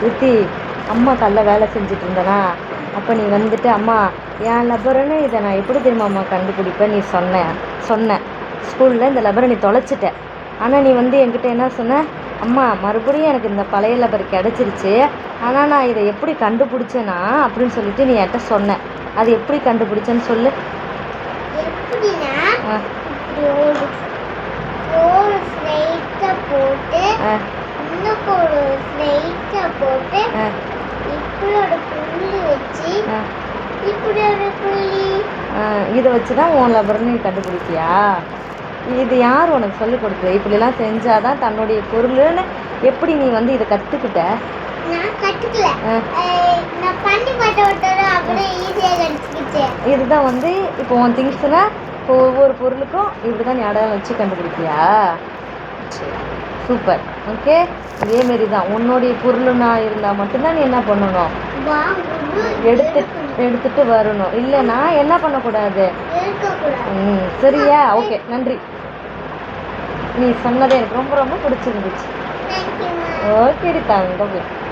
ரித்தி அம்மா கல்ல வேலை செஞ்சுட்டு இருந்தனா அப்போ நீ வந்துட்டு அம்மா என் லப்பருன்னு இதை நான் எப்படி தெரியுமா அம்மா கண்டுபிடிப்பேன்? நீ சொன்ன சொன்ன. ஸ்கூலில் இந்த லெபரை நீ தொலைச்சிட்ட. ஆனால் நீ வந்து என்கிட்ட என்ன சொன்ன? அம்மா மறுபடியும் எனக்கு இந்த பழைய லெபர் கிடச்சிருச்சு. ஆனால் நான் இதை எப்படி கண்டுபிடிச்சேனா? அப்படின்னு சொல்லிட்டு நீ என்கிட்ட சொன்னேன் அது எப்படி கண்டுபிடிச்சேன்னு சொல்லு. போட்டு புள்ளி வச்சு புள்ளி. இதை வச்சு தான் உன் லப்பர்னு நீ கண்டுபிடிப்பியா இது யார் உனக்கு சொல்லிக் கொடுத்தது இப்படிலாம் செஞ்சால் தான் தன்னுடைய பொருள்னு எப்படி நீ வந்து இதை கற்றுக்கிட்ட நான் கற்றுக்கல ஆ. நான் பண்ணி பார்த்த ஒருத்தர் அப்படியே ஈஸியாக கற்றுக்கிட்டேன் இதுதான் வந்து இப்போ உன் திங்ஸில் இப்போ ஒவ்வொரு பொருளுக்கும் இப்படி தான் நீ அடையாளம் வச்சு சூப்பர். ஓகே? இதேமாரி தான். உன்னுடைய பொருளுனா இருந்தால் மட்டும்தான் நீ என்ன பண்ணணும்? எடுத்து எடுத்துட்டு வரணும். இல்லைன்னா என்ன பண்ணக்கூடாது? ம் சரியா? ஓகே. நன்றி. நீ சொன்னது எனக்கு ரொம்ப ரொம்ப பிடிச்சிருந்துச்சு. ஓகேடி தங்கம்